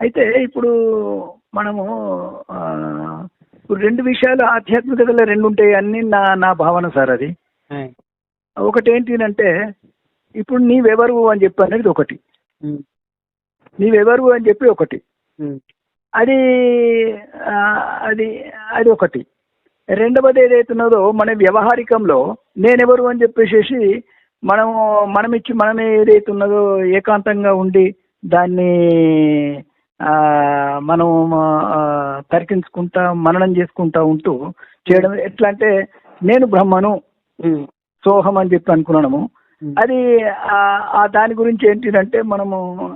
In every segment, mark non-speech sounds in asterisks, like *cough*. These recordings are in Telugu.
అయితే ఇప్పుడు మనము ఇప్పుడు రెండు విషయాలు ఆధ్యాత్మికతలో రెండు ఉంటాయి అన్ని నా నా భావన సార్ అది. ఒకటి ఏంటి అంటే ఇప్పుడు నీవెవరు అని చెప్పి అనేది ఒకటి. నీవెవరు అని చెప్పి ఒకటి. అది అది అది ఒకటి. రెండవది ఏదైతున్నదో మన వ్యవహారికంలో నేనెవరు అని చెప్పేసి మనము మనం ఇచ్చి మనం ఏదైతే ఉన్నదో ఏకాంతంగా ఉండి దాన్ని మనం తర్కించుకుంటా మననం చేసుకుంటా ఉంటూ చేయడం ఎట్లా అంటే నేను బ్రహ్మను సోహం అని చెప్పి అనుకున్నాము. అది ఆ- దాని గురించి ఏంటిదంటే మనము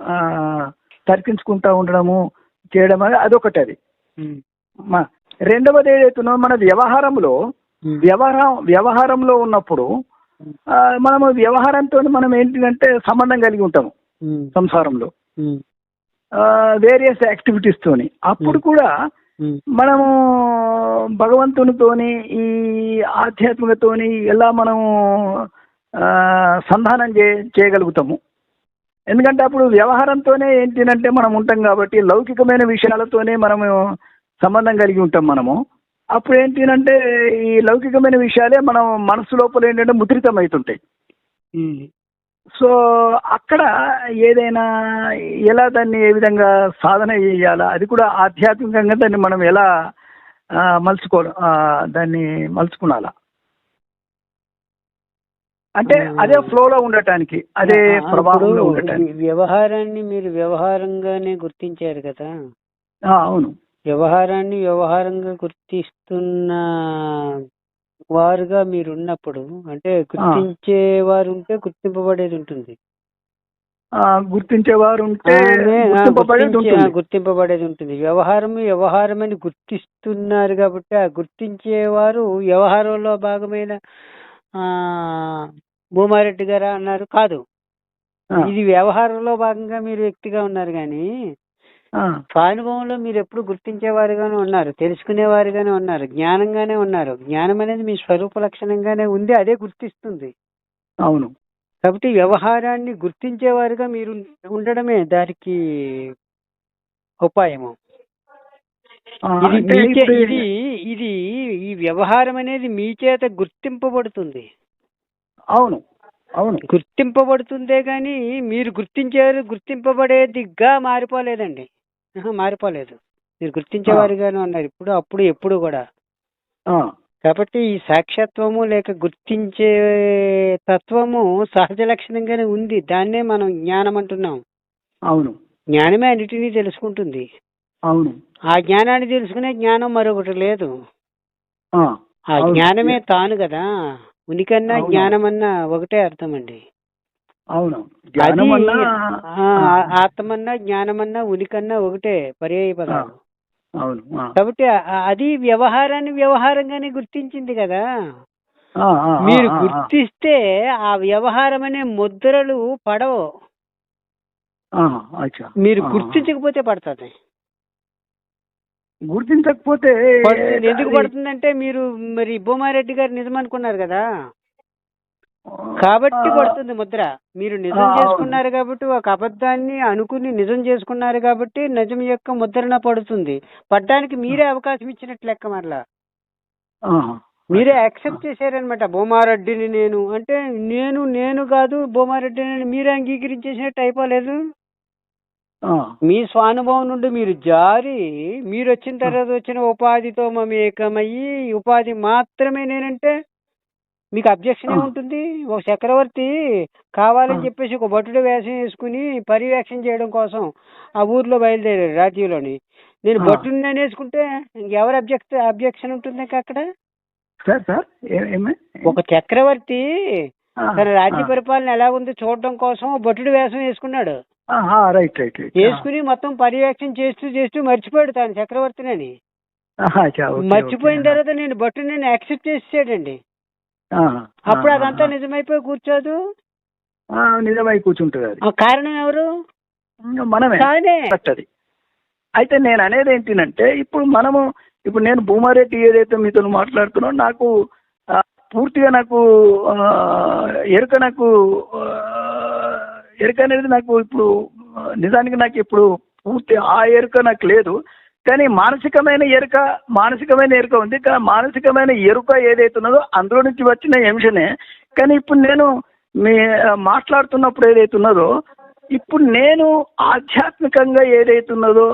తర్కించుకుంటా ఉండడము చేయడం అనేది అదొకటి అది. రెండవది ఏదైతున్నో మన వ్యవహారంలో వ్యవహారం వ్యవహారంలో ఉన్నప్పుడు మనము వ్యవహారంతో మనం ఏంటిదంటే సంబంధం కలిగి ఉంటాము. సంసారంలో. వేరియస్ యాక్టివిటీస్ తోని. అప్పుడు కూడా మనము భగవంతునితోని ఈ ఆధ్యాత్మికతోని ఎలా మనము ఆ, సంధానం చే చేయగలుగుతాము. ఎందుకంటే అప్పుడు వ్యవహారంతోనే ఏంటిదంటే మనం ఉంటాం కాబట్టి లౌకికమైన విషయాలతోనే మనము సంబంధం కలిగి ఉంటాం మనము. అప్పుడు ఏంటిదంటే ఈ లౌకికమైన విషయాలే మనం మనసు లోపల ఏంటంటే ముద్రితమవుతుంటాయి. ఉమ్. సో అక్కడ ఏదైనా ఎలా దాన్ని ఏ విధంగా సాధన చేయాలా? అది కూడా ఆధ్యాత్మికంగా దాన్ని మనం ఎలా మలుచుకో దాన్ని మలుచుకునాలా అంటే అదే ఫ్లోలో ఉండటానికి అదే ఇప్పుడు ఉండటానికి. వ్యవహారాన్ని మీరు వ్యవహారంగానే గుర్తించారు కదా? అవును. వ్యవహారాన్ని వ్యవహారంగా గుర్తిస్తున్న వారుగా మీరు ఉన్నప్పుడు అంటే గుర్తించే వారు ఉంటే గుర్తింపబడేది ఉంటుంది. గుర్తించేవారు ఉంటే గుర్తింపబడేది ఉంటుంది. గుర్తింపబడేది ఉంటుంది. వ్యవహారం వ్యవహారం అని గుర్తిస్తున్నారు కాబట్టి ఆ గుర్తించేవారు వ్యవహారంలో భాగమైన ఆ భూమారెడ్డి గారా అన్నారు? కాదు. ఇది వ్యవహారంలో భాగంగా మీరు వ్యక్తిగా ఉన్నారు కానీ స్వానుభవంలో మీరు ఎప్పుడు గుర్తించేవారుగానే ఉన్నారు తెలుసుకునేవారుగానే ఉన్నారు జ్ఞానంగానే ఉన్నారు. జ్ఞానం అనేది మీ స్వరూప లక్షణంగానే ఉంది అదే గుర్తిస్తుంది. అవును. కాబట్టి వ్యవహారాన్ని గుర్తించేవారుగా మీరు ఉండడమే దానికి ఉపాయము. ఇది ఇది ఈ వ్యవహారం అనేది మీ చేత గుర్తింపబడుతుంది. అవును అవును. గుర్తింపబడుతుందే కానీ మీరు గుర్తించేవారు గుర్తింపబడేదిగా మారిపోలేదండి. మారిపోలేదు. మీరు గుర్తించేవారుగానే ఉన్నారు ఇప్పుడు అప్పుడు ఎప్పుడు కూడా. కాబట్టి ఈ సాక్షాత్వము లేక గుర్తించే తత్వము సహజ లక్షణంగానే ఉంది. దాన్నే మనం జ్ఞానం అంటున్నాం. అవును. జ్ఞానమే అన్నిటినీ తెలుసుకుంటుంది. అవును. ఆ జ్ఞానాన్ని తెలుసుకునే జ్ఞానం మరొకటి లేదు. ఆ. జ్ఞానమే తాను కదా. ఉనికన్నా. జ్ఞానమన్నా ఒకటే అర్థం అండి అవును. ఆత్మన్నా జ్ఞానమన్నా ఉనికన్నా ఒకటే పర్యాయ పదాలు. అవును. కాబట్టి అది వ్యవహారాన్ని వ్యవహారంగానే గుర్తించింది కదా. మీరు. గుర్తిస్తే ఆ వ్యవహారం అనే ముద్రలు పడవు. మీరు. గుర్తించకపోతే పడుతుంది. గుర్తించకపోతే ఎందుకు పడుతుందంటే మీరు మరి భూమారెడ్డి గారు నిజం అనుకున్నారు కదా. కాబట్టి పడుతుంది ముద్ర. మీరు నిజం. చేసుకున్నారు కాబట్టి ఒక అబద్ధాన్ని అనుకుని నిజం చేసుకున్నారు కాబట్టి నిజం యొక్క ముద్రన పడుతుంది. పడ్డానికి మీరే అవకాశం ఇచ్చినట్లు లెక్క మరలా. మీరే యాక్సెప్ట్ చేశారనమాట భూమారెడ్డిని నేను. అంటే నేను నేను కాదు భూమారెడ్డిని మీరే అంగీకరించేసినట్టు అయిపోలేదు మీ స్వానుభవం నుండి మీరు జారి మీరు వచ్చిన తర్వాత వచ్చిన ఉపాధితో మమేకమయ్యి ఉపాధి మాత్రమే నేనంటే మీకు అబ్జెక్షన్. ఉంటుంది ఒక చక్రవర్తి కావాలని. చెప్పేసి ఒక భటుడు వేషం వేసుకుని పర్యవేక్షణ చేయడం కోసం ఆ ఊర్లో బయలుదేరాడు రాజ్యంలోని నేను ఆ. భటుడిని అనేసుకుంటే ఇంకెవరు అబ్జెక్ట్ అబ్జెక్షన్ ఉంటుంది అక్కడ సార్ సార్ ఒక చక్రవర్తి తన రాజ్య. పరిపాలన ఎలా ఉంది చూడడం కోసం భటుడు వేషం వేసుకున్నాడు రైట్ రైట్ వేసుకుని మొత్తం పర్యవేక్షణ చేస్తూ చేస్తూ మర్చిపోయాడు తాను ఓకే, మర్చిపోయిన. తర్వాత నేను భటుని నేను యాక్సెప్ట్ చేసేసాడండి అప్పుడు అదంతా. నిజమైపోయి కూర్చోదు? నిజమై కూర్చుంటుంది అది. కారణం ఎవరు? మనమే. అది అయితే నేను అనేది ఏంటినంటే ఇప్పుడు మనము ఇప్పుడు నేను భూమారెడ్డి ఏదైతే మీతో మాట్లాడుతున్నా నాకు పూర్తిగా నాకు ఎరుక నాకు ఎరుక అనేది నాకు ఇప్పుడు నిజానికి నాకు ఇప్పుడు పూర్తి ఆ ఎరుక నాకు లేదు. కానీ మానసికమైన ఎరుక మానసికమైన ఎరుక ఉంది. కానీ మానసికమైన ఎరుక ఏదైతే ఉన్నదో అందులో నుంచి వచ్చిన అంశనే కానీ ఇప్పుడు నేను మీ మాట్లాడుతున్నప్పుడు ఏదైతే ఉన్నదో ఇప్పుడు నేను ఆధ్యాత్మికంగా ఏదైతే ఉన్నదో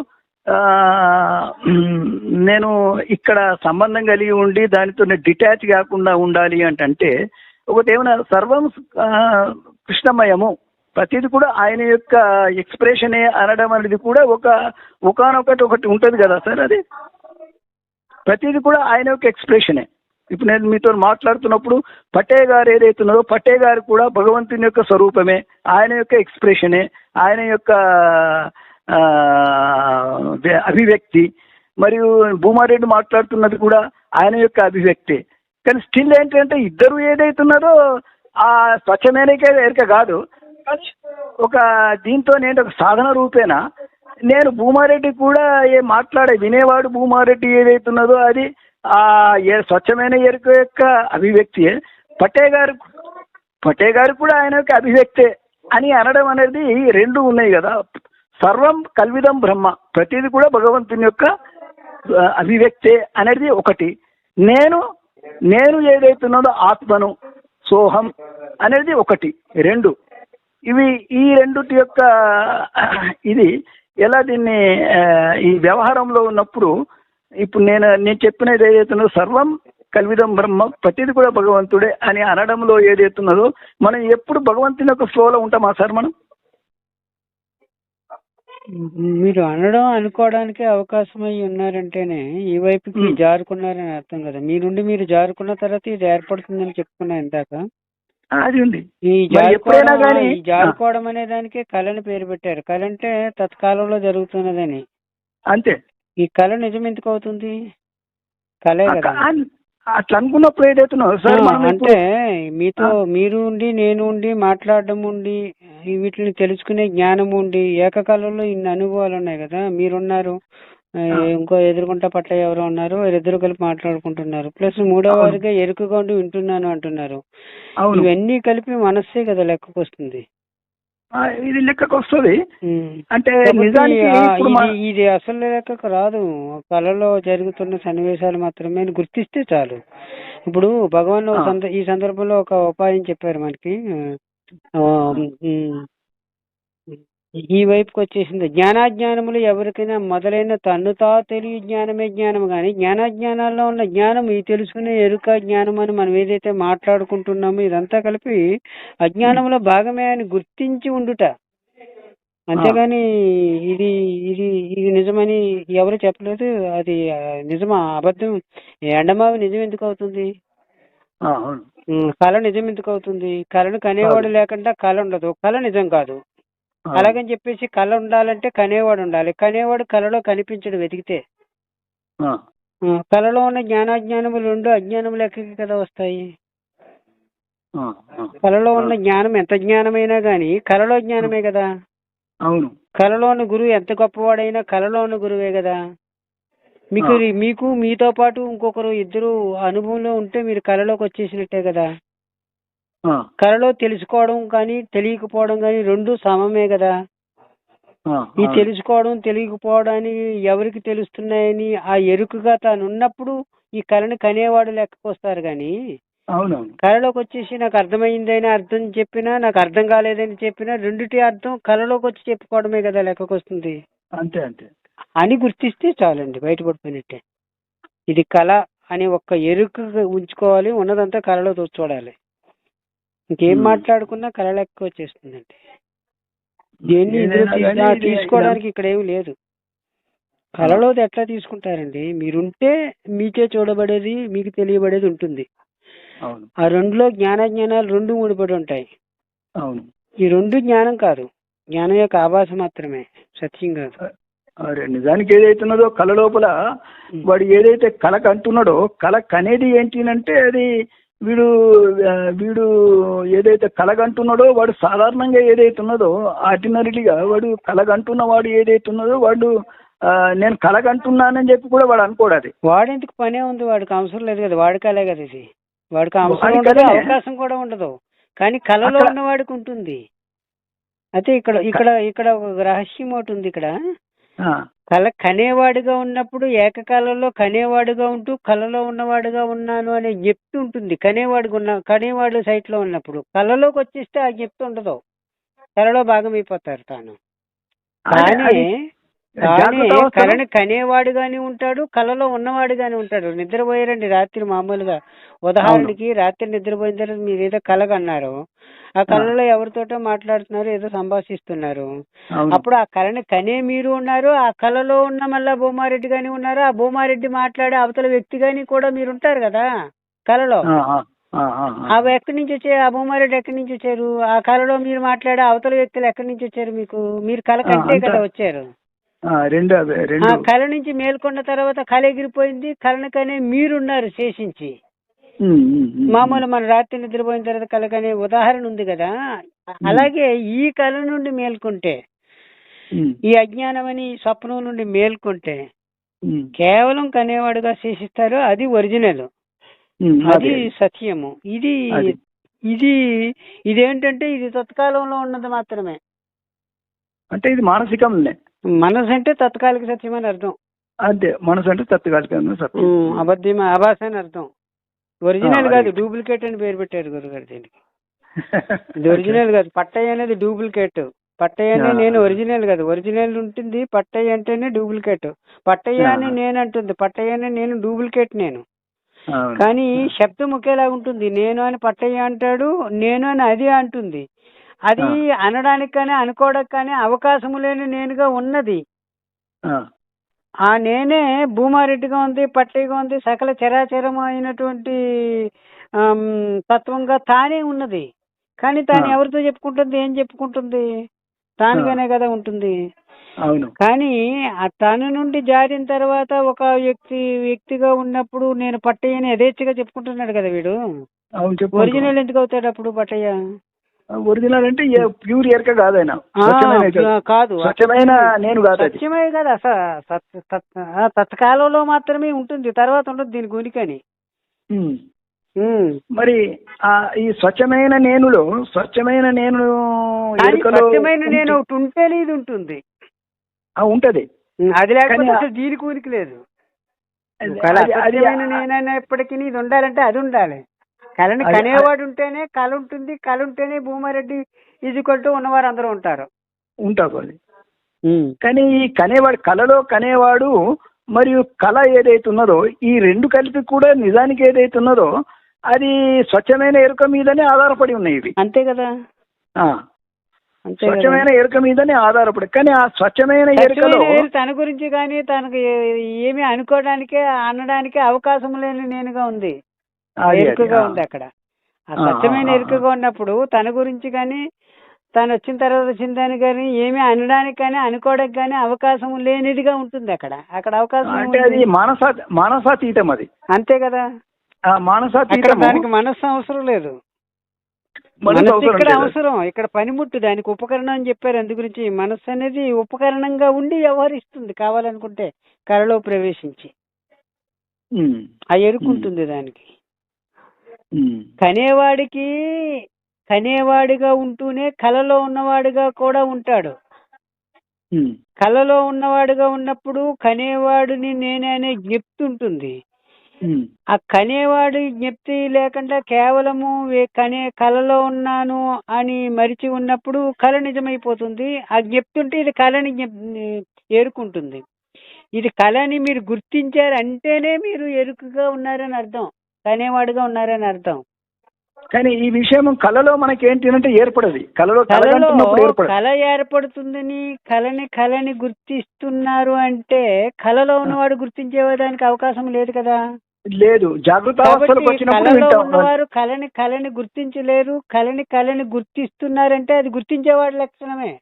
నేను ఇక్కడ సంబంధం కలిగి ఉండి దానితో డిటాచ్ కాకుండా ఉండాలి అంటే ఒకటి ఏమైనా సర్వం కృష్ణమయము. ప్రతిది కూడా ఆయన యొక్క ఎక్స్ప్రెషనే అనడం అనేది కూడా ఒక ఒకనొకటి ఒకటి ఉంటుంది కదా సార్ అది? ప్రతిది కూడా ఆయన యొక్క ఎక్స్ప్రెషనే. ఇప్పుడు నేను మీతో మాట్లాడుతున్నప్పుడు పట్టే గారు ఏదైతే ఉన్నదో పట్టే గారు కూడా భగవంతుని యొక్క స్వరూపమే ఆయన యొక్క ఎక్స్ప్రెషనే ఆయన యొక్క అభివ్యక్తి మరియు భూమారెడ్డి మాట్లాడుతున్నది కూడా ఆయన యొక్క అభివ్యక్తి. కానీ స్టిల్ ఏంటంటే ఇద్దరు ఏదైతున్నారో ఆ స్వచ్ఛమైన ఎరిక కాదు. కానీ ఒక దీంతో నేను ఒక సాధన రూపేనా? నేను భూమారెడ్డి కూడా ఏ మాట్లాడే వినేవాడు భూమారెడ్డి ఏదైతున్నదో అది ఆ ఏ స్వచ్ఛమైన ఎరుక యొక్క అభివ్యక్తి పట్టే గారు పటే గారు కూడా ఆయన యొక్క అభివ్యక్తే అని అనడం అనేది రెండు ఉన్నాయి కదా. సర్వం కల్విదం బ్రహ్మ. ప్రతిది కూడా భగవంతుని యొక్క అభివ్యక్తే అనేది ఒకటి. నేను నేను ఏదైతున్నదో ఆత్మను సోహం అనేది ఒకటి. రెండు. ఇవి ఈ రెండుటి యొక్క ఇది ఎలా దీన్ని ఈ వ్యవహారంలో ఉన్నప్పుడు ఇప్పుడు నేను నేను చెప్పినది ఏదైతున్నదో సర్వం కల్విదం బ్రహ్మ ప్రతిది కూడా భగవంతుడే అని అనడంలో ఏదైతున్నదో మనం ఎప్పుడు భగవంతుని యొక్క ఫ్లోలో ఉంటామా సార్ మనం? మీరు అనడం అనుకోవడానికి అవకాశం అయి ఉన్నారంటేనే ఈ వైపుకి. జారుకున్నారని అర్థం కదా. మీ నుండి మీరు జారుకున్న తర్వాత ఇది ఏర్పడుతుందని చెప్పుకున్నా ఇందాక. అది ఉంది. ఈ ఎప్పుడైనా జారుకోవడం అనే దానికే కళని పేరు పెట్టారు. కళ అంటే తత్కాలంలో జరుగుతున్నదని. అంతే. ఈ కళ నిజం ఎందుకు అవుతుంది? కళే కదా. అట్లా అనుకున్నప్పుడు ఏదైతున్నావు? సార్ అంటే మీతో మీరు ఉండి నేను ఉండి మాట్లాడడం ఉండి వీటిని తెలుసుకునే జ్ఞానం ఉండి ఏకకాలంలో ఇన్ని అనుభవాలు ఉన్నాయి కదా మీరున్నారు. ఇంకో ఎదురుకుంటా పట్ల ఎవరో ఉన్నారు వీరిద్దరు కలిపి మాట్లాడుకుంటున్నారు. ప్లస్ మూడో. వారిగా ఎరుకగా ఉండి వింటున్నాను అంటున్నారు. ఇవన్నీ కలిపి మనస్సే కదా లెక్కకు వస్తుంది ఇది లెక్కకు వస్తుంది. అంటే ఇది అసలు లెక్కకు రాదు. కళలో జరుగుతున్న సన్నివేశాలు మాత్రమే గుర్తిస్తే చాలు. ఇప్పుడు భగవాన్ ఈ సందర్భంలో ఒక ఉపాయం చెప్పారు మనకి. ఈ వైపుకి వచ్చేసింది. జ్ఞానాజ్ఞానములు ఎవరికైనా మొదలైన తన్ను తా తెలియ జ్ఞానమే జ్ఞానం కానీ జ్ఞానాజ్ఞానాల్లో ఉన్న జ్ఞానం ఈ తెలుసుకునే ఎరుక జ్ఞానం అని మనం ఏదైతే మాట్లాడుకుంటున్నామో ఇదంతా కలిపి అజ్ఞానంలో భాగమే అని గుర్తించి ఉండుట. అంతేగాని ఇది ఇది ఇది నిజమని ఎవరు చెప్పలేదు. అది నిజమా? అబద్ధం? ఎండమావి నిజం ఎందుకు అవుతుంది? కళ నిజం ఎందుకు అవుతుంది? కళను కనేవాడు లేకుండా కళ ఉండదు. కళ నిజం కాదు. అలాగని చెప్పేసి కళ ఉండాలంటే కనేవాడు ఉండాలి. కనేవాడు కళలో కనిపించడు వెతికితే. కళలో ఉన్న జ్ఞానాజ్ఞానములు రెండు అజ్ఞానం లెక్కకి కదా వస్తాయి. కళలో ఉన్న జ్ఞానం ఎంత జ్ఞానమైనా గాని కళలో జ్ఞానమే కదా. అవును. కళలోని గురువు ఎంత గొప్పవాడైనా కళలోని గురువే కదా. మీకు. మీకు మీతో పాటు ఇంకొకరు ఇద్దరు అనుభవంలో ఉంటే మీరు కళలోకి వచ్చేసినట్టే కదా. కళలో తెలుసుకోవడం కానీ తెలియకపోవడం కానీ రెండు సమమే కదా ఈ. తెలుసుకోవడం తెలియకపోవడానికి ఎవరికి తెలుస్తున్నాయని ఆ ఎరుకుగా తాను ఉన్నప్పుడు ఈ కళని కనేవాడు లెక్కకొస్తారు కానీ కళలోకి వచ్చేసి నాకు అర్థమైందని అర్థం చెప్పినా నాకు అర్థం కాలేదని చెప్పినా రెండిటి అర్థం కళలోకి వచ్చి చెప్పుకోవడమే కదా లెక్కకు వస్తుంది అంతే అంతే. అని గుర్తిస్తే చాలండి బయటపడిపోయినట్టే ఇది కళ అని ఒక్క ఎరుక ఉంచుకోవాలి ఉన్నదంతా కళలో చూడాలి ఇంకేం. మాట్లాడుకున్నా కళ లెక్క వచ్చేస్తుందండి దేన్ని తీసుకోవడానికి ఇక్కడ ఏమి లేదు. కళలోది ఎట్లా తీసుకుంటారండి? మీరుంటే మీకే చూడబడేది మీకు తెలియబడేది ఉంటుంది. ఆ రెండులో జ్ఞానాజ్ఞానాలు రెండు ముడిపడి ఉంటాయి. అవును. ఈ రెండు జ్ఞానం కాదు. జ్ఞానం యొక్క ఆభాస మాత్రమే సత్యం కాదు నిజానికి ఏదైతున్నదో కళ లోపల వాడు ఏదైతే కళకు అంటున్నాడో కళ కనేది ఏంటి అంటే అది వీడు వీడు ఏదైతే కలగంటున్నాడో వాడు సాధారణంగా ఏదైతున్నదో ఆర్డినరీగా వాడు కలగంటున్న వాడు ఏదైతున్నదో వాడు ఆ, నేను కలగంటున్నానని చెప్పి కూడా వాడు అనుకోడు అది. వాడెందుకు పనే ఉంది వాడికి అవసరం లేదు కదా వాడికాలే కదా ఇది. వాడికి అవసరం ఉండదు. అవకాశం కూడా ఉండదు. కానీ కళలో అక్కడ- ఉన్న వాడికి ఉంటుంది. అయితే ఇక్కడ ఇక్కడ ఇక్కడ ఒక రహస్యం ఒకటి ఉంది ఇక్కడ. కళ కనేవాడుగా ఉన్నప్పుడు ఏకకాలంలో కనేవాడుగా ఉంటూ కళలో ఉన్నవాడుగా ఉన్నాను అనే జ్ఞప్తి ఉంటుంది. కనేవాడుగా ఉన్న కనేవాడు సైట్లో ఉన్నప్పుడు కళలోకి వచ్చేస్తే ఆ జ్ఞప్తి ఉండదు. కళలో భాగం అయిపోతారు తాను కానీ కానీ కళని కనేవాడుగానే ఉంటాడు కళలో ఉన్నవాడుగానే ఉంటాడు. నిద్రపోయారండి రాత్రి మామూలుగా. ఉదాహరణకి రాత్రి నిద్రపోయిన తర్వాత మీరు ఏదో కళ అన్నారు ఆ కళలో ఎవరితోటో మాట్లాడుతున్నారు ఏదో సంభాషిస్తున్నారు. అప్పుడు ఆ కళని కనే మీరు ఉన్నారు ఆ కళలో ఉన్న మళ్ళా భూమారెడ్డి గాని ఉన్నారు? ఆ భూమారెడ్డి మాట్లాడే అవతల వ్యక్తి గాని కూడా మీరు ఉంటారు కదా కళలో. అవి ఎక్కడి నుంచి వచ్చారు? ఆ భూమారెడ్డి ఎక్కడి నుంచి వచ్చారు? ఆ కళలో మీరు మాట్లాడే అవతల వ్యక్తులు ఎక్కడి నుంచి వచ్చారు మీకు? మీరు కళ కంటే కదా వచ్చారు. రెండు కళ నుంచి మేల్కొన్న తర్వాత కళ ఎగిరిపోయింది కళను కనే మీరున్నారు శేషించి. మామూలు మన రాత్రి నిద్రపోయిన తర్వాత కళ కనే ఉదాహరణ ఉంది కదా? అలాగే ఈ కళ నుండి మేల్కొంటే ఈ అజ్ఞానమని స్వప్నం నుండి మేల్కొంటే కేవలం కనేవాడుగా శేషిస్తారు అది ఒరిజినల్. అది. సత్యము. ఇది. ఇది ఇదేంటంటే ఇది తత్కాలంలో ఉన్నది మాత్రమే. అంటే ఇది మానసికంలే. మనసు అంటే తత్కాలిక సత్యం అని అర్థం. అంతే మనసు అంటే తత్వకాలికంగా సత్యం. అబద్ధం ఆభాస అని అర్థం. ఒరిజినల్ కాదు. డూప్లికేట్ అని పేరు పెట్టారు గురుగారు దీనికి. *laughs* ఇది ఒరిజినల్ కాదు పట్టయ్య అనేది డూప్లికేట్. పట్టయ్య అని ఆ. నేను ఒరిజినల్ కాదు ఒరిజినల్ ఉంటుంది పట్టయ్య అంటేనే డూప్లికేట్. పట్టయ్య అని. నేను అంటుంది పట్టయ్య అని నేను డూప్లికేట్ నేను. కానీ శబ్దం ఒకేలా ఉంటుంది నేను అని పట్టయ్య అంటాడు నేను అని అది అంటుంది. అది అనడానికి కానీ అనుకోవడానికి కానీ అవకాశము లేని నేనుగా ఉన్నది. ఆ, నేనే భూమారెడ్డిగా ఉంది పట్టయ్యగా ఉంది సకల చరాచరం అయినటువంటి ఆమ్, తత్వంగా తానే ఉన్నది. కానీ తాను. ఎవరితో చెప్పుకుంటుంది ఏం చెప్పుకుంటుంది? తానుగానే కదా ఉంటుంది. అవును. కానీ ఆ తన నుండి జారిన తర్వాత ఒక వ్యక్తి వ్యక్తిగా ఉన్నప్పుడు నేను పట్టయ్యని యథేచ్ఛగా చెప్పుకుంటున్నాడు కదా వీడు? ఒరిజినల్ ఎందుకు అవుతాడు అప్పుడు పట్టయ్య? ఒరిజినల్ అంటే ప్యూర్ ఎరక కాదు ఆయన. కాదు. స్వచ్ఛమైన నేను కాదు సత్యమే కదా తత్కాలంలో మాత్రమే ఉంటుంది తర్వాత ఉండదు దీని. ఉమ్. మరి ఆ ఈ స్వచ్ఛమైన నేనులో స్వచ్ఛమైన నేను స్వచ్ఛమైన నేను ఉంటే- ఇది ఉంటుంది. ఆ, ఉంటది. అది లేకపోతే కానీ ఆ- అసలు దీనికి ఉనికి లేదు. నేనైనప్పటికీ ఇది ఉండాలంటే అది ఉండాలి. కళని కనేవాడు ఉంటేనే కళ ఉంటుంది కళ ఉంటేనే భూమారెడ్డి ఈజ్వల్ టు ఉన్నవారు అందరూ ఉంటారు అది కానీ ఈ కనేవాడు కళలో కనేవాడు మరియు కళ ఏదైతే ఉన్నదో ఈ రెండు కలిపి కూడా నిజానికి ఏదైతే ఉన్నదో అది స్వచ్ఛమైన ఎరుక మీదనే ఆధారపడి ఉన్నాయి ఇవి. అంతే కదా? స్వచ్ఛమైన ఎరుక మీదనే ఆధారపడి కానీ ఆ స్వచ్ఛమైన ఎరుకలో తన గురించి కానీ తనకు ఏమీ అనుకోవడానికే అనడానికే అవకాశం లేని నేనుగా ఉంది. ఎరుకగా. ఉంది అక్కడ. ఆ స్వచ్ఛమైన. ఎరుకగా ఉన్నప్పుడు తన గురించి కానీ తను వచ్చిన తర్వాత వచ్చిన దాని కానీ ఏమీ అనడానికి కానీ అనుకోవడానికి కానీ అవకాశం లేనిదిగా ఉంటుంది అక్కడ. అక్కడ అవకాశం అంటే అది. మానసా మానసాతీతం అది. అంతే కదా? మానసాతీతం దానికి మనస్సు అవసరం లేదు. మనసు ఇక్కడ. అవసరం. ఇక్కడ పనిముట్టు దానికి ఉపకరణం అని చెప్పారు. అందు గురించి మనస్సు అనేది ఉపకరణంగా ఉండి వ్యవహరిస్తుంది కావాలనుకుంటే కళలో ప్రవేశించి. ఆ ఎరుకుంటుంది దానికి. కనేవాడికి కనేవాడిగా ఉంటూనే కలలో ఉన్నవాడిగా కూడా ఉంటాడు. కలలో ఉన్నవాడిగా ఉన్నప్పుడు కనేవాడిని నేనే అనే జ్ఞప్తి ఉంటుంది. ఉమ్, ఆ కనేవాడి జ్ఞప్తి లేకుండా కేవలము కనే కలలో ఉన్నాను అని మరిచి ఉన్నప్పుడు కళ నిజమైపోతుంది. ఆ జ్ఞప్తి ఉంటే ఇది కళని ఏరుకుంటుంది. ఇది కళని మీరు గుర్తించారు అంటేనే మీరు ఎరుకుగా ఉన్నారని అర్థం. కనేవాడుగా ఉన్నారని అర్థం. కానీ ఈ విషయం కళలో మనకి ఏంటి అంటే ఏర్పడదు. కళలో కళ ఏర్పడుతుందని కళని కళని గుర్తిస్తున్నారు అంటే కళలో ఉన్నవాడు గుర్తించేదానికి అవకాశం లేదు కదా. లేదు. వచ్చినప్పుడు కళలో ఉన్నవారు కళని కళని గుర్తించలేరు. కళని కళని గుర్తిస్తున్నారంటే అది గుర్తించేవాడి లక్షణమే.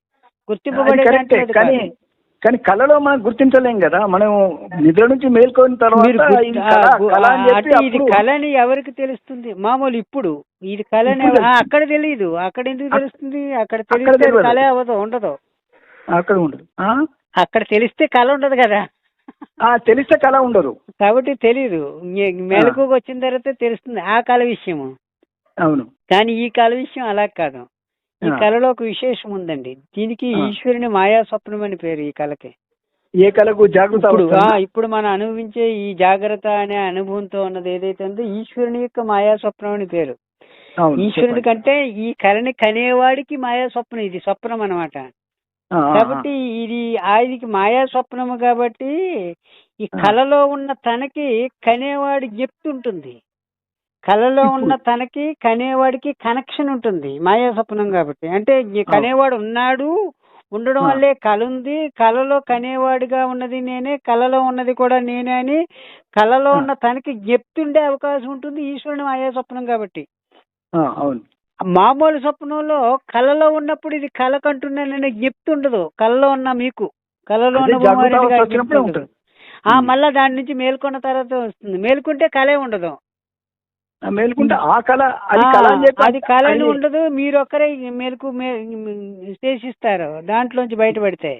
గుర్తింపబడే కానీ. కానీ కళలో మనం గుర్తించలేం కదా. మనం నిద్ర నుంచి మేల్కొని తర్వాత ఇది కళని ఎవరికి తెలుస్తుంది? మామూలు ఇప్పుడు ఇది కళని అక్కడ తెలియదు అక్కడ ఎందుకు తెలుస్తుంది? అక్కడ తెలిస్తే తెలియదు. కళ అవ్వదు ఉండదు. అక్కడ ఉండదు? అక్కడ తెలిస్తే కళ ఉండదు కదా. ఆ, తెలిస్తే కళ ఉండదు. కాబట్టి తెలీదు. మె- మెలకువకు వచ్చిన తర్వాత తెలుస్తుంది ఆ కళ విషయము. అవును. కానీ ఈ కళ విషయం అలా కాదు. ఈ. కళలో ఒక విశేషం ఉందండి దీనికి. ఈశ్వరుని మాయా స్వప్నం అని పేరు ఈ కళకి ఏ కళకు జాగృత ఇప్పుడు మనం అనుభవించే ఈ జాగ్రత్త అనే అనుభవంతో ఉన్నది ఏదైతే ఉందో ఈశ్వరుని యొక్క మాయా స్వప్నం అని పేరు ఈశ్వరుడి. కంటే ఈ కళని కనేవాడికి మాయా స్వప్నం ఇది స్వప్నం ఆ. కాబట్టి ఇది ఆయనకి మాయా స్వప్నము కాబట్టి ఈ. కళలో ఉన్న తనకి కనేవాడి చెప్తుంటుంది కళలో ఉన్న తనకి కనేవాడికి కనెక్షన్ ఉంటుంది. మాయా స్వప్నం కాబట్టి. అంటే ఈ. కనేవాడు ఉన్నాడు ఉండడం. వల్లే కళ ఉంది. కళలో కనేవాడిగా ఉన్నది నేనే కళలో ఉన్నది కూడా నేనే అని కళలో. ఉన్న తనకి చెప్తుండే అవకాశం ఉంటుంది. ఈశ్వరుని మాయా స్వప్నం కాబట్టి. అవును. మామూలు స్వప్నంలో కళలో ఉన్నప్పుడు ఇది కళ కంటున్నానని చెప్తుండదు. కళలో ఉన్న మీకు కళలో ఉన్న. మళ్ళా దాని నుంచి మేల్కొన్న తర్వాత వస్తుంది. మేల్కొంటే కళే ఉండదు. మేలుకుంటే ఆ కళ అది కళ అని చెప్పి అది కళ అని ఉండదు. మీరు ఒక్కరే మేలుకు శేషిస్తారు దాంట్లోంచి బయటపడితే.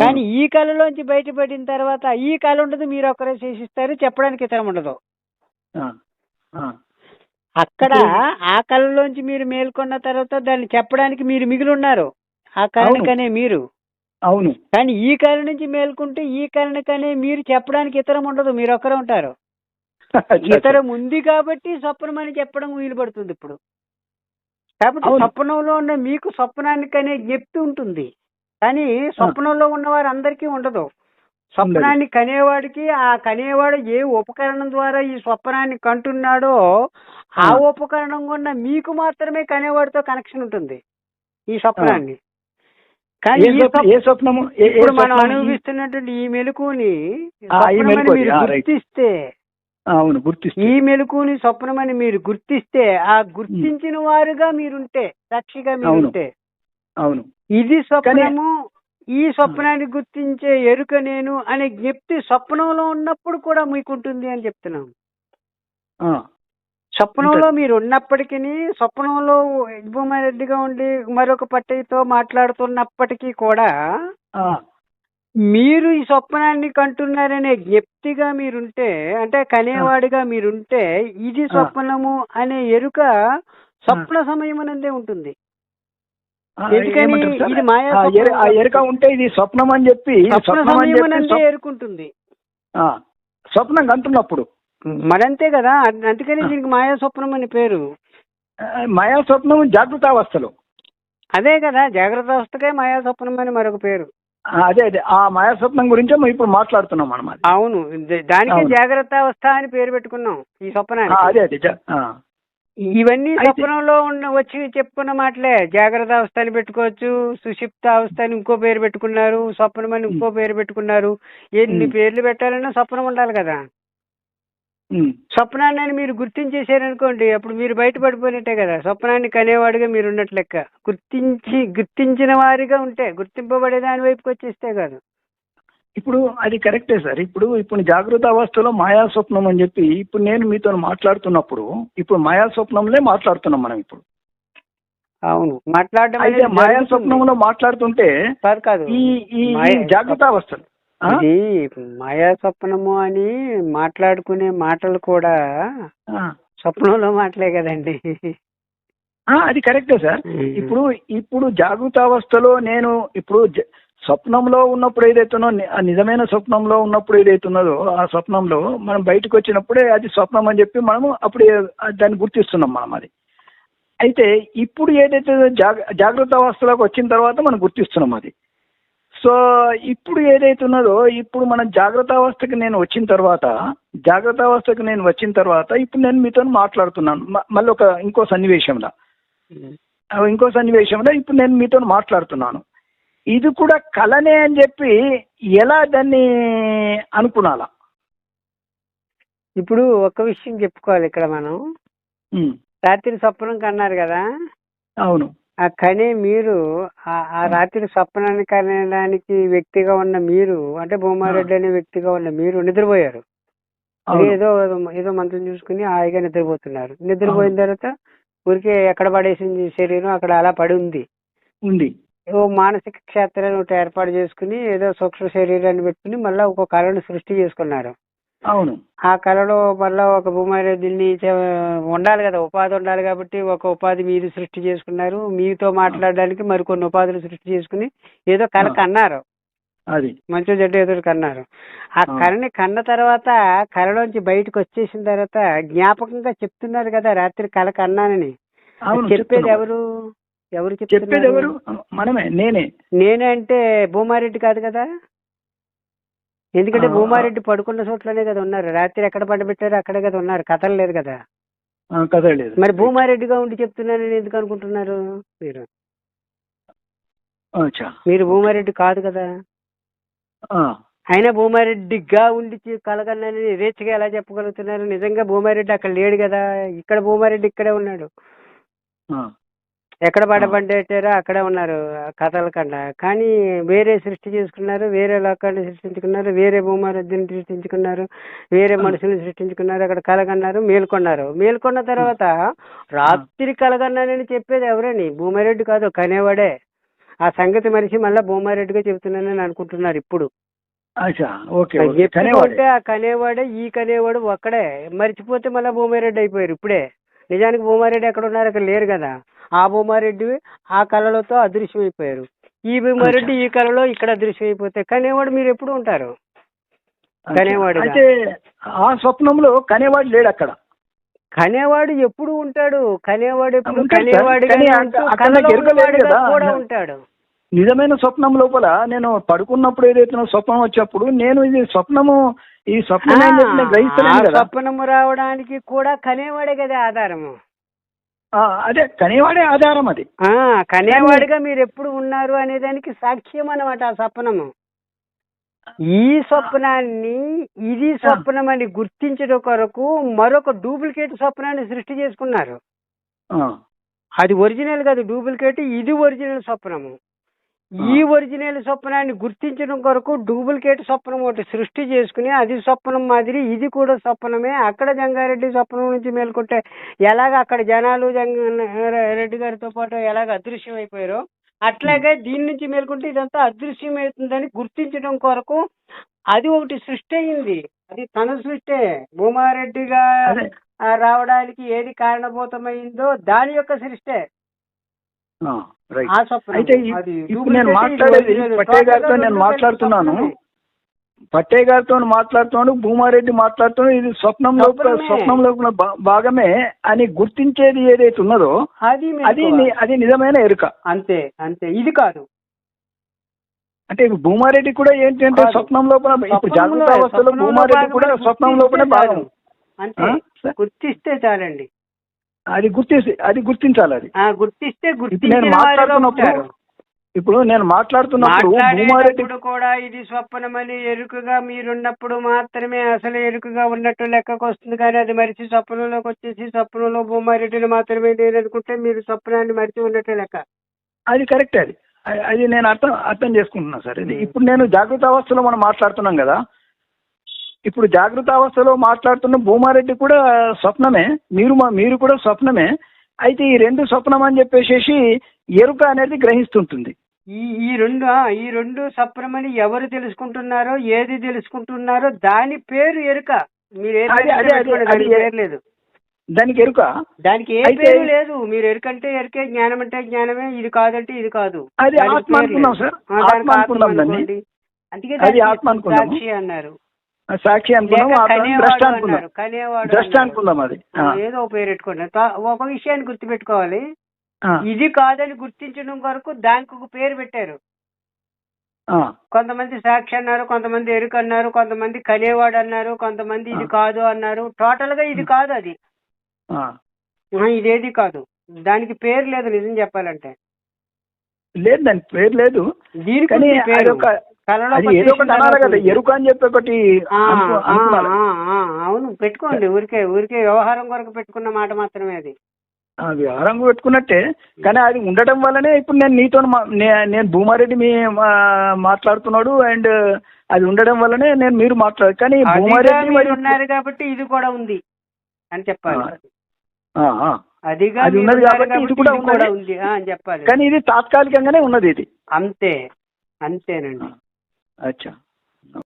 కానీ ఈ కళలోంచి బయటపడిన తర్వాత ఈ కళ ఉండదు మీరు ఒక్కరే శేషిస్తారు చెప్పడానికి ఇతరం ఉండదు. అక్కడ ఆ కళలోంచి మీరు మేల్కొన్న తర్వాత దాన్ని చెప్పడానికి మీరు మిగిలి ఉన్నారు ఆ కళనికనే మీరు. అవును. కానీ ఈ కళ నుంచి మేల్కొంటే ఈ కళనికనే మీరు చెప్పడానికి ఇతరం ఉండదు మీరు ఒక్కరే ఉంటారు. ఇతరం ఉంది కాబట్టి స్వప్నం అని చెప్పడం వీలు పడుతుంది ఇప్పుడు కాబట్టి. స్వప్నంలో ఉన్న మీకు స్వప్నానికనే జ్ఞప్తి ఉంటుంది కానీ స్వప్నంలో ఉన్న వారు అందరికీ ఉండదు స్వప్నాన్ని కనేవాడికి ఆ కనేవాడు ఏ ఉపకరణం ద్వారా ఈ స్వప్నాన్ని కంటున్నాడో ఆ. ఉపకరణం ఉన్న మీకు మాత్రమే కనేవాడితో కనెక్షన్ ఉంటుంది ఈ స్వప్నాన్ని కానీ ఏ స్వప్నము ఇప్పుడు మనం? అనుభవిస్తున్నటువంటి ఈ మెలకుని. గుర్తిస్తే అవును గుర్తిస్తే. ఈ మెలకుని స్వప్నమని మీరు గుర్తిస్తే ఆ గుర్తించిన వారుగా మీరుంటే సాక్షిగా. మీరుంటే. అవును. ఇది స్వప్నము ఈ స్వప్నాన్ని గుర్తించే ఎరుక నేను అనే జ్ఞప్తి స్వప్నంలో ఉన్నప్పుడు కూడా మీకుంటుంది అని చెప్తున్నాం స్వప్నంలో మీరు ఉన్నప్పటికీ స్వప్నంలో రెడ్డిగా ఉండి మరొక పట్టయితో మాట్లాడుతున్నప్పటికీ కూడా మీరు ఈ స్వప్నాన్ని కంటున్నారనే జ్ఞప్తిగా మీరుంటే అంటే కనేవాడిగా మీరుంటే ఇది స్వప్నము అనే ఎరుక స్వప్న సమయమనందే ఉంటుంది. ఆ, ఎందుకని? ఇది మాయా ఆ, ఎరుక ఉంటే ఇది స్వప్నం అని చెప్పి స్వప్న సమయమనందే ఎరుకుంటుంది స్వప్నం కంటున్నప్పుడు. మరంతే కదా అందుకని దీనికి మాయా స్వప్నం అని పేరు. మాయా స్వప్నం జాగృత అవస్థలు అదే కదా జాగ్రత్త అవస్థకే మాయా స్వప్నం అని మరొక పేరు. అదే అదే. ఆ మాయా స్వప్నం గురించే మనం ఇప్పుడు మాట్లాడుతున్నాం మనం అది. అవును. దానికి అవును. జాగ్రత్త అవస్థ అని పేరు పెట్టుకున్నాం ఈ ఆ, స్వప్నానికి అదే అదే. జా- ఆ, ఇవన్నీ అయితే- స్వప్నంలో ఉన్న వచ్చి చెప్పుకున్న మాటలే. జాగ్రత్త అవస్థ అని పెట్టుకోవచ్చు. సుషిప్త అవస్థ అని ఇంకో పేరు పెట్టుకున్నారు. స్వప్నం అని ఇంకో పేరు పెట్టుకున్నారు. ఎన్ని. పేర్లు పెట్టాలన్నా స్వప్నం ఉండాలి కదా. స్వప్నాన్ని మీరు గుర్తించేశారనుకోండి అప్పుడు మీరు బయటపడిపోయినట్టే కదా. స్వప్నాన్ని కనేవాడిగా మీరు ఉన్నట్లు లెక్క గుర్తించి గుర్తించిన వారిగా ఉంటే గుర్తింపబడే దాని వైపుకి వచ్చేస్తే కాదు. ఇప్పుడు అది కరెక్టే సార్. ఇప్పుడు ఇప్పుడు జాగృత అవస్థలో మాయా స్వప్నం అని చెప్పి ఇప్పుడు నేను మీతో మాట్లాడుతున్నప్పుడు ఇప్పుడు మాయా స్వప్నంలే మాట్లాడుతున్నాం మనం ఇప్పుడు. అవును. మాట్లాడడం అయితే మాయా. స్వప్నంలో మాట్లాడుతుంటే కాదు కాదు. ఈ ఈ జాగృత అవస్థలు? ఇది మాయా స్వప్నము అని మాట్లాడుకునే మాటలు కూడా. స్వప్నంలో మాటలే కదండి. అది కరెక్టే సార్. ఇప్పుడు ఇప్పుడు జాగృత అవస్థలో నేను ఇప్పుడు స్వప్నంలో ఉన్నప్పుడు ఏదైతున్నో నిజమైన స్వప్నంలో ఉన్నప్పుడు ఏదైతున్నదో ఆ స్వప్నంలో మనం బయటకు వచ్చినప్పుడే అది స్వప్నం అని చెప్పి మనము అప్పుడు దాన్ని గుర్తిస్తున్నాం మనం అది. అయితే ఇప్పుడు ఏదైతే జాగ జాగ్రత్త అవస్థలోకి వచ్చిన తర్వాత మనం గుర్తిస్తున్నాం అది. సో ఇప్పుడు ఏదైతే ఉన్నదో ఇప్పుడు మనం జాగ్రత్త అవస్థకి నేను వచ్చిన తర్వాత జాగ్రత్త అవస్థకి నేను వచ్చిన తర్వాత ఇప్పుడు నేను మీతో మాట్లాడుతున్నాను. మళ్ళీ ఒక ఇంకో సన్నివేశంలో. ఇంకో సన్నివేశంలో ఇప్పుడు నేను మీతో మాట్లాడుతున్నాను. ఇది కూడా కలనే అని చెప్పి ఎలా దాన్ని అనుకునాలా? ఇప్పుడు ఒక విషయం చెప్పుకోవాలి ఇక్కడ మనం. రాత్రి స్వప్నం కన్నారు కదా? అవును. కనే మీరు ఆ- ఆ రాత్రి స్వప్నాన్ని కనడానికి వ్యక్తిగా ఉన్న మీరు అంటే భూమారెడ్డి అనే వ్యక్తిగా ఉన్న మీరు నిద్రపోయారు. ఏదో ఏదో మంత్రం చూసుకుని హాయిగా నిద్రపోతున్నారు. నిద్రపోయిన తర్వాత ఊరికే ఎక్కడ పడేసింది శరీరం అక్కడ అలా పడి ఉంది. ఉంది. ఓ మానసిక క్షేత్రాన్ని ఒకటి ఏర్పాటు చేసుకుని ఏదో సూక్ష్మ శరీరాన్ని పెట్టుకుని మళ్ళీ ఒక కళను సృష్టి చేసుకున్నారు. అవును. ఆ కళలో మళ్ళా ఒక భూమారెడ్డిని ఉండాలి కదా ఉపాధి ఉండాలి కాబట్టి ఒక ఉపాధి మీరు సృష్టి చేసుకున్నారు. మీతో మాట్లాడడానికి మరికొన్ని ఉపాధులు సృష్టి చేసుకుని ఏదో కళ. కన్నారు. అది. మంచి చెడ్డ ఎదురు కన్నారు. ఆ. కళని కన్న తర్వాత కళలోంచి బయటకు వచ్చేసిన తర్వాత జ్ఞాపకంగా చెప్తున్నారు కదా రాత్రి కళ కన్నానని. చెప్పేది. ఎవరు? ఎవరు చెప్పేది ఎవరు? మనమే నేనే. నేనే అంటే భూమారెడ్డి కాదు కదా? ఎందుకంటే భూమారెడ్డి పడుకున్న చోట్లనే కదా ఉన్నారు. రాత్రి ఎక్కడ పండబెట్టారో అక్కడే కదా ఉన్నారు. కథలు లేదు కదా. ఆ, కదలేదు మరి భూమారెడ్డిగా ఉండి చెప్తున్నానని ఎందుకు అనుకుంటున్నారు మీరు? మీరు భూమారెడ్డి కాదు కదా. అయినా భూమారెడ్డిగా ఉండి కలగన్నానని రేచిగా ఎలా చెప్పగలుగుతున్నారు? నిజంగా భూమారెడ్డి అక్కడ లేడు కదా. ఇక్కడ భూమారెడ్డి ఇక్కడే ఉన్నాడు. ఎక్కడ పడబడ్డారో అక్కడే ఉన్నారు కథల కన్నా కానీ వేరే సృష్టి చేసుకున్నారు వేరే లోకాన్ని సృష్టించుకున్నారు వేరే భూమారెడ్డిని సృష్టించుకున్నారు వేరే మనుషుల్ని సృష్టించుకున్నారు అక్కడ కలగన్నారు మేల్కొన్నారు. మేల్కొన్న తర్వాత రాత్రి కలగన్నానని చెప్పేది ఎవరని? భూమారెడ్డి కాదు కనేవాడే. ఆ సంగతి మనిషి మళ్ళీ భూమారెడ్డిగా చెబుతున్నానని అనుకుంటున్నారు ఇప్పుడు. ఉంటే ఆ కనేవాడే ఈ కనేవాడు ఒక్కడే. మర్చిపోతే మళ్ళీ భూమారెడ్డి అయిపోయారు ఇప్పుడే. నిజానికి భూమారెడ్డి ఎక్కడ ఉన్నారు అక్కడ లేరు కదా. ఆ భూమారెడ్డి ఆ కళలతో అదృశ్యం అయిపోయారు ఈ భూమారెడ్డి ఈ కళలో ఇక్కడ అదృశ్యం అయిపోతే కనేవాడు మీరు ఎప్పుడు ఉంటారు అచ్చా. కనేవాడుగా. అయితే ఆ స్వప్నంలో కనేవాడు లేడు అక్కడ కనేవాడు ఎప్పుడు ఉంటాడు కనేవాడు ఎప్పుడు ఉంటాడు సార్. కనేవాడిగా కానీ ఉంటూ అక్కడ- అక్కడ కలలో ఎరగలేదు ఉన్నవాడిగా కదా. కూడా ఉంటాడు నిజమైన స్వప్నం లోపల నేను పడుకున్నప్పుడు ఏదైతే స్వప్నం వచ్చినప్పుడు నేను ఇది స్వప్నము ఈ స్వప్నం స్వప్నము రావడానికి కూడా కనేవాడే కదా ఆధారము అదే కనేవాడే ఆధారం అది. ఆ కనేవాడిగా మీరు ఎప్పుడు ఉన్నారు అనే దానికి సాక్ష్యం అన్నమాట ఆ స్వప్నము ఈ స్వప్నాన్ని ఇది స్వప్నం అని గుర్తించడం కొరకు మరొక డూప్లికేట్ స్వప్నాన్ని సృష్టి చేసుకున్నారు. అది ఒరిజినల్ కాదు డూప్లికేట్ ఇది ఒరిజినల్ స్వప్నము ఈ ఒరిజినల్ స్వప్నాన్ని గుర్తించడం కొరకు డూప్లికేట్ స్వప్నం ఒకటి సృష్టి చేసుకుని అది స్వప్నం మాదిరి ఇది కూడా స్వప్నమే. అక్కడ జంగారెడ్డి స్వప్నం నుంచి మేల్కొంటే ఎలాగ అక్కడ జనాలు జంగ రెడ్డి గారితో పాటు ఎలాగ అదృశ్యం అయిపోయారో అట్లాగే దీని నుంచి మేల్కొంటే ఇదంతా అదృశ్యం అవుతుందని గుర్తించడం కొరకు అది ఒకటి సృష్టి అయింది. అది తన సృష్టే. భూమారెడ్డిగా రావడానికి ఏది కారణభూతమైందో దాని యొక్క సృష్టే. రైట్ అయితే ఇప్పుడు నేను మాట్లాడేది గారితో నేను మాట్లాడుతున్నాను. పట్టయ్య గారితో మాట్లాడుతున్నాను భూమారెడ్డి మాట్లాడుతున్నాను ఇది స్వప్నంలో. స్వప్నంలో భాగమే అని గుర్తించేది ఏదైతే ఉన్నదో అది అది అది నిజమైన ఎరుక. అంతే అంతే. ఇది కాదు. అంటే ఇప్పుడు భూమారెడ్డి కూడా ఏంటంటే. స్వప్నం లోపల ఇప్పుడు జాగ్రత్త అవస్థలో భూమారెడ్డి కూడా స్వప్నం లోపలే భాగం? స- గుర్తిస్తే చాలండి. అది గుర్తించి అది గుర్తించాలి అది. ఆ గుర్తిస్తే నేను మాట్లాడుతున్నప్పుడు ఇప్పుడు నేను మాట్లాడుతున్నప్పుడు కూడా ఇది స్వప్నమని ఎరుకగా మీరున్నప్పుడు మాత్రమే అసలు ఎరుకగా ఉన్నట్టు లెక్కకు వస్తుంది కానీ అది మరిచి స్వప్నంలోకి వచ్చేసి స్వప్నంలో భూమారెడ్డిని మాత్రమే నేను అనుకుంటే మీరు స్వప్నాన్ని మరిచి ఉన్నట్టు లెక్క. అది కరెక్ట్ అది. అది- నేను అర్థం అర్థం చేసుకుంటున్నా సార్. ఇది ఇప్పుడు నేను జాగృత అవస్థలో మనం మాట్లాడుతున్నాం కదా ఇప్పుడు జాగృత అవస్థలో మాట్లాడుతున్న భూమారెడ్డి కూడా స్వప్నమే. మీరు మా- మీరు కూడా స్వప్నమే. అయితే ఈ రెండు స్వప్నం అని చెప్పేసి ఎరుక అనేది గ్రహిస్తుంటుంది. ఈ ఈ రెండు ఈ రెండు సప్రమని ఎవరు తెలుసుకుంటున్నారో ఏది తెలుసుకుంటున్నారో దాని పేరు ఎరుక. మీరు లేదు. దానికి ఎరుక. దానికి ఏ పేరు లేదు. మీరు ఎరుకంటే ఎరుకే జ్ఞానం అంటే జ్ఞానమే. ఇది కాదంటే ఇది కాదు. అది ఆత్మ అనుకున్నాం. సార్. ఆత్మ అనుకున్నాం. అందుకే. సాక్షి అన్నారు. సాక్షి అనుకున్నాం ద్రష్ట అనుకున్నాం. అనుకుందాం. అది. ఏదో ఒక పేరు పెట్టుకోండి తా- ఒక విషయాన్ని గుర్తుపెట్టుకోవాలి. ఇది కాదని గుర్తించడం కొరకు దానికి ఒక పేరు పెట్టారు. కొంతమంది సాక్షి అన్నారు కొంతమంది ఎరుక అన్నారు కొంతమంది కనేవాడు అన్నారు కొంతమంది ఇది కాదు అన్నారు. టోటల్గా ఇది కాదు అది. ఇదేది కాదు. దానికి పేరు లేదు నిజం చెప్పాలంటే. లేదు దానికి పేరు లేదు. దీనికి ఏదో ఒకటి అనాలి కదా ఎరుక అని చెప్పి ఒకటి అవును పెట్టుకోండి ఊరికే ఊరికే వ్యవహారం కొరకు పెట్టుకున్న మాట మాత్రమే అది. వ్యవహారం పెట్టుకున్నట్టే కానీ అది ఉండటం వల్లనే ఇప్పుడు నేను నీతో నేను భూమారెడ్డి మీ మాట్లాడుతున్నాడు అండ్ అది ఉండడం వల్లనే నేను మీరు మాట్లాడు కానీ భూమారెడ్డి మీరు మరి ఉన్నారు కాబట్టి ఇది కూడా ఉంది అని చెప్పాలి. అదిగా అది ఉన్నది కాబట్టి ఇది కూడా. ఉంది. అని చెప్పాలి. కానీ ఇది తాత్కాలికంగానే ఉన్నది ఇది. అంతే అంతేనండి. अच्छा।